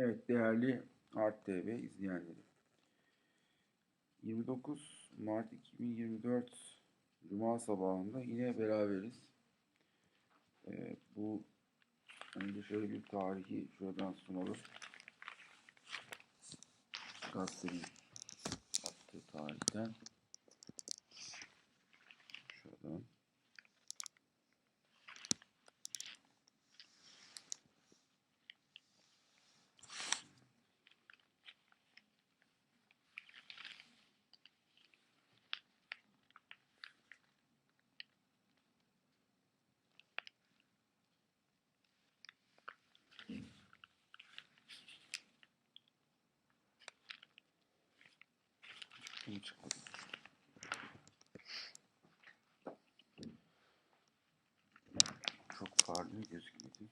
Evet değerli Art TV izleyenleri. 29 Mart 2024 Cuma sabahında yine beraberiz. Ee, bu önce şöyle bir tarihi şuradan sunalım. Gazetenin attığı tarihten. Şuradan. Çıkmadı. Çok parlıyor gözükmedi.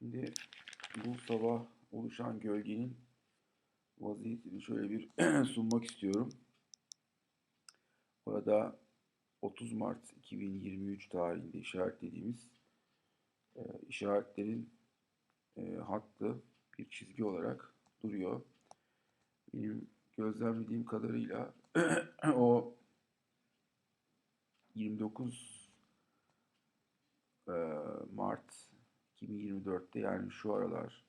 Şimdi bu sabah oluşan gölgenin vaziyetini şöyle bir sunmak istiyorum. Orada 30 Mart 2023 tarihinde işaretlediğimiz e, işaretlerin e, hattı bir çizgi olarak duruyor. Benim gözlemlediğim kadarıyla o 29 e, Mart 2024'te yani şu aralar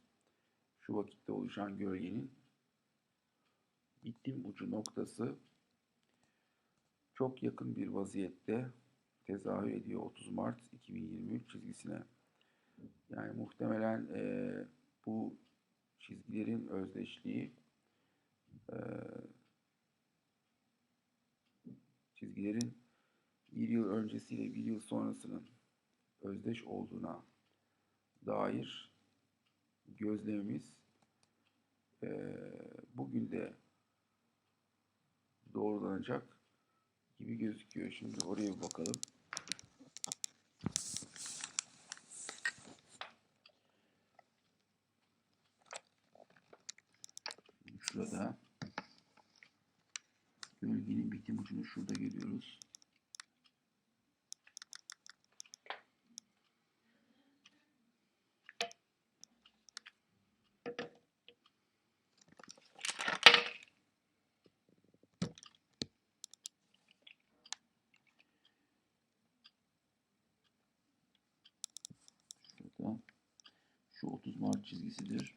şu vakitte oluşan gölgenin bitim ucu noktası çok yakın bir vaziyette tezahür ediyor 30 Mart 2023 çizgisine. Yani muhtemelen e, bu çizgilerin özdeşliği e, çizgilerin bir yıl öncesiyle bir yıl sonrasının özdeş olduğuna dair gözlemimiz e, bugün de doğrulanacak gibi gözüküyor. Şimdi oraya bir bakalım. Şurada gölgenin bitim ucunu şurada görüyoruz. Şurada şu 30 Mart çizgisidir.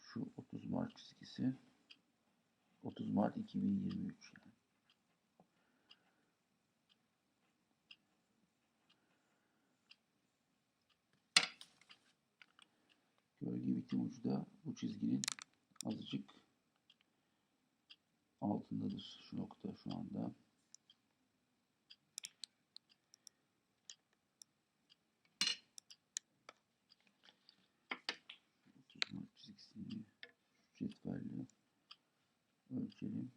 Şu 30 Mart çizgisi 30 Mart 2023 yani. Gölge bitim ucu da bu çizginin azıcık altındadır şu nokta şu anda. Otuz Mart çizgisini şu cetvelle ölçelim.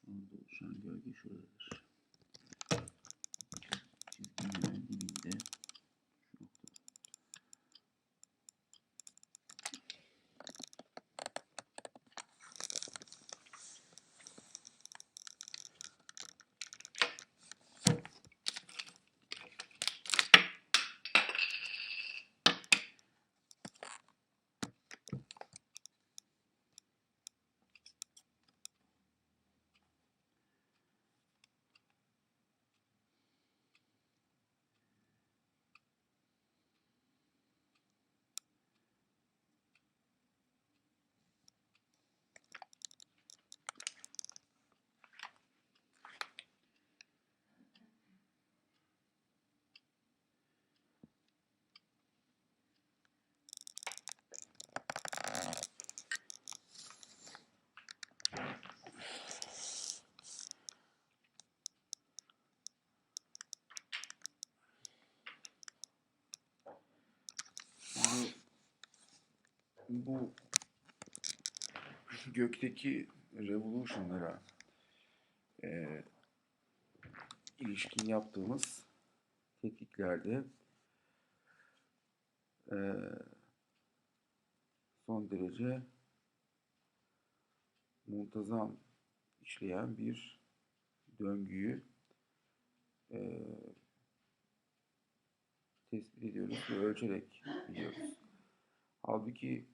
Şu anda oluşan gölge şuradadır. Çizginin hemen dibinde. Şu nokta. Bu gökteki revolution'lara e, ilişkin yaptığımız tetkiklerde e, son derece muntazam işleyen bir döngüyü e, tespit ediyoruz ve ölçerek biliyoruz. Halbuki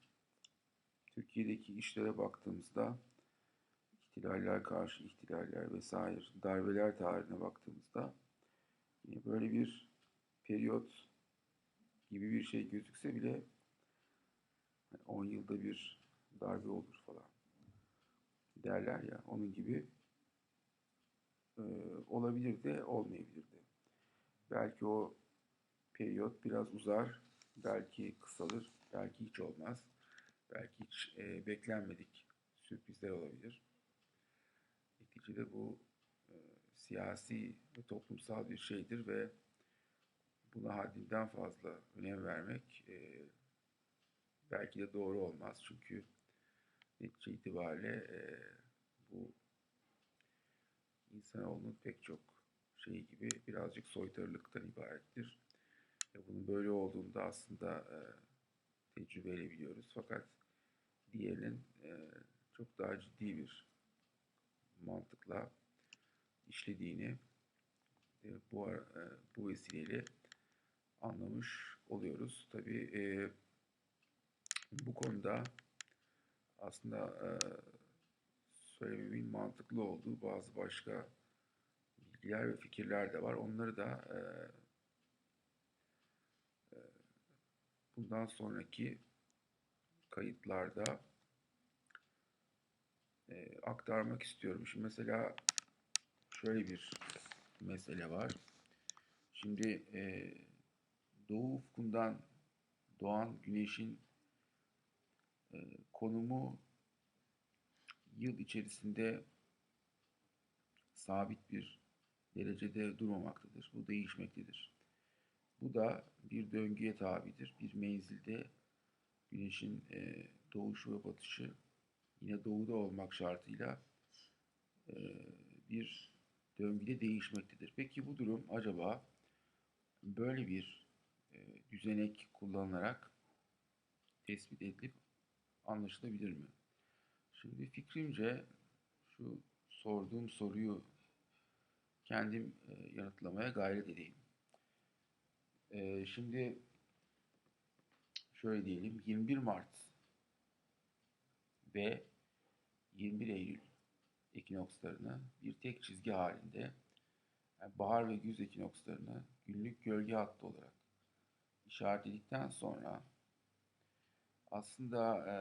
Türkiye'deki işlere baktığımızda ihtilaller karşı ihtilaller vesaire darbeler tarihine baktığımızda yine böyle bir periyot gibi bir şey gözükse bile 10 yılda bir darbe olur falan derler ya onun gibi e, olabilir de olmayabilir de. Belki o periyot biraz uzar, belki kısalır, belki hiç olmaz. Belki hiç e, beklenmedik sürprizler olabilir. Neticede bu e, siyasi ve toplumsal bir şeydir ve buna haddinden fazla önem vermek e, belki de doğru olmaz. Çünkü netice itibariyle e, bu insanoğlunun pek çok şeyi gibi birazcık soytarılıktan ibarettir. Ve bunun böyle olduğunu da aslında e, tecrübeyle biliyoruz. Fakat diğerinin e, çok daha ciddi bir mantıkla işlediğini e, bu e, bu vesileyle anlamış oluyoruz. Tabii e, bu konuda aslında e, söylememin mantıklı olduğu bazı başka bilgiler ve fikirler de var. Onları da e, bundan sonraki kayıtlarda e, aktarmak istiyorum. Şimdi mesela şöyle bir mesele var. Şimdi e, doğu ufkundan doğan güneşin e, konumu yıl içerisinde sabit bir derecede durmamaktadır. Bu değişmektedir. Bu da bir döngüye tabidir. Bir menzilde güneşin e, doğuşu ve batışı yine doğuda olmak şartıyla e, bir döngüde değişmektedir. Peki bu durum acaba böyle bir e, düzenek kullanılarak tespit edilip anlaşılabilir mi? Şimdi fikrimce şu sorduğum soruyu kendim e, yanıtlamaya gayret edeyim. E, şimdi şöyle diyelim 21 Mart ve 21 Eylül ekinokslarını bir tek çizgi halinde yani bahar ve güz ekinokslarını günlük gölge hattı olarak işaretledikten sonra aslında e,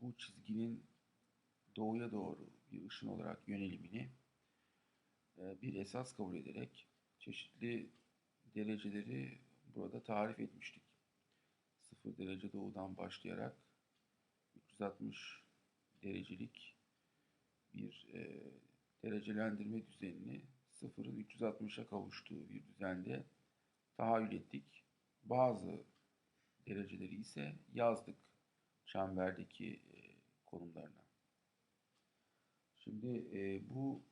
bu çizginin doğuya doğru bir ışın olarak yönelimini e, bir esas kabul ederek çeşitli dereceleri burada tarif etmiştik. 0 derece doğudan başlayarak 360 derecelik bir e, derecelendirme düzenini 0'ın 360'a kavuştuğu bir düzende tahayyül ettik. Bazı dereceleri ise yazdık çemberdeki e, konumlarına. Şimdi e, bu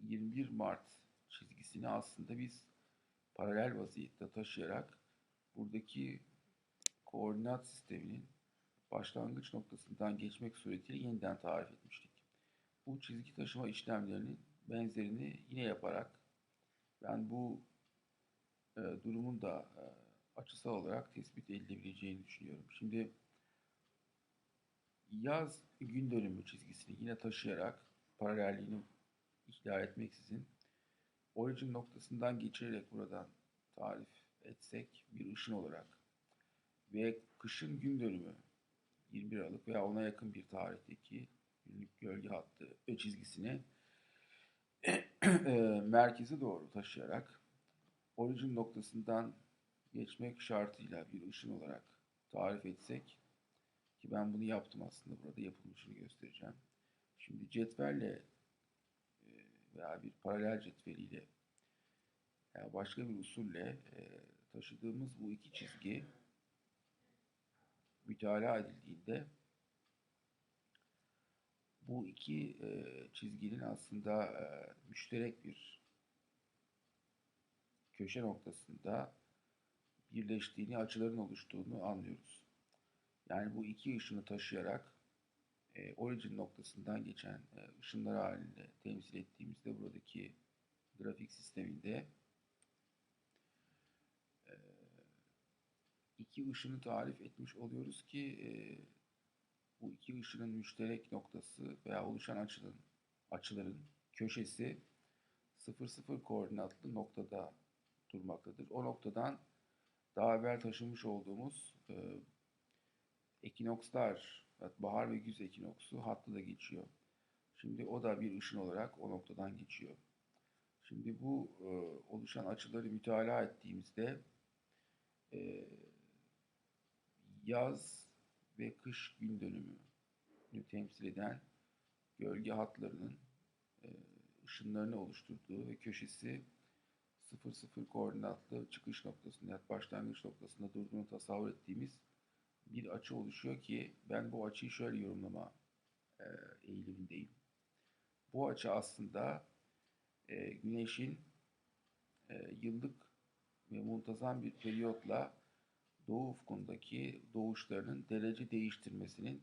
21 Mart çizgisini aslında biz paralel vaziyette taşıyarak buradaki koordinat sisteminin başlangıç noktasından geçmek suretiyle yeniden tarif etmiştik. Bu çizgi taşıma işlemlerinin benzerini yine yaparak ben bu e, durumun da e, açısal olarak tespit edilebileceğini düşünüyorum. Şimdi yaz gün dönümü çizgisini yine taşıyarak paralelliğini ihlal etmeksizin origin noktasından geçirerek buradan tarif etsek bir ışın olarak ve kışın gün dönümü 21 Aralık veya ona yakın bir tarihteki günlük gölge hattı çizgisini merkeze doğru taşıyarak origin noktasından geçmek şartıyla bir ışın olarak tarif etsek ki ben bunu yaptım aslında burada yapılmışını göstereceğim. Şimdi cetvelle e, veya bir paralel cetveliyle veya başka bir usulle e, taşıdığımız bu iki çizgi mütalaa edildiğinde bu iki e, çizginin aslında e, müşterek bir köşe noktasında birleştiğini, açıların oluştuğunu anlıyoruz. Yani bu iki ışını taşıyarak e, origin noktasından geçen e, ışınlar halinde temsil ettiğimizde buradaki grafik sisteminde e, iki ışını tarif etmiş oluyoruz ki e, bu iki ışının müşterek noktası veya oluşan açının açıların köşesi 0,0 koordinatlı noktada durmaktadır. O noktadan daha evvel taşımış olduğumuz e, ekinokslar, bahar ve güz ekinoksu hattı da geçiyor. Şimdi o da bir ışın olarak o noktadan geçiyor. Şimdi bu e, oluşan açıları mütalaa ettiğimizde e, yaz ve kış gün dönümünü temsil eden gölge hatlarının e, ışınlarını oluşturduğu ve köşesi 0-0 koordinatlı çıkış noktasında ya başlangıç noktasında durduğunu tasavvur ettiğimiz bir açı oluşuyor ki ben bu açıyı şöyle yorumlama e, eğilimindeyim. Bu açı aslında e, Güneş'in e, yıllık ve muntazam bir periyotla doğu ufkundaki doğuşlarının derece değiştirmesinin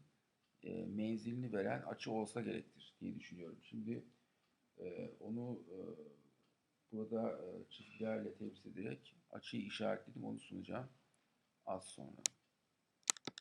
menzilini veren açı olsa gerektir diye düşünüyorum. Şimdi onu burada e, çizgilerle temsil ederek açıyı işaretledim onu sunacağım az sonra.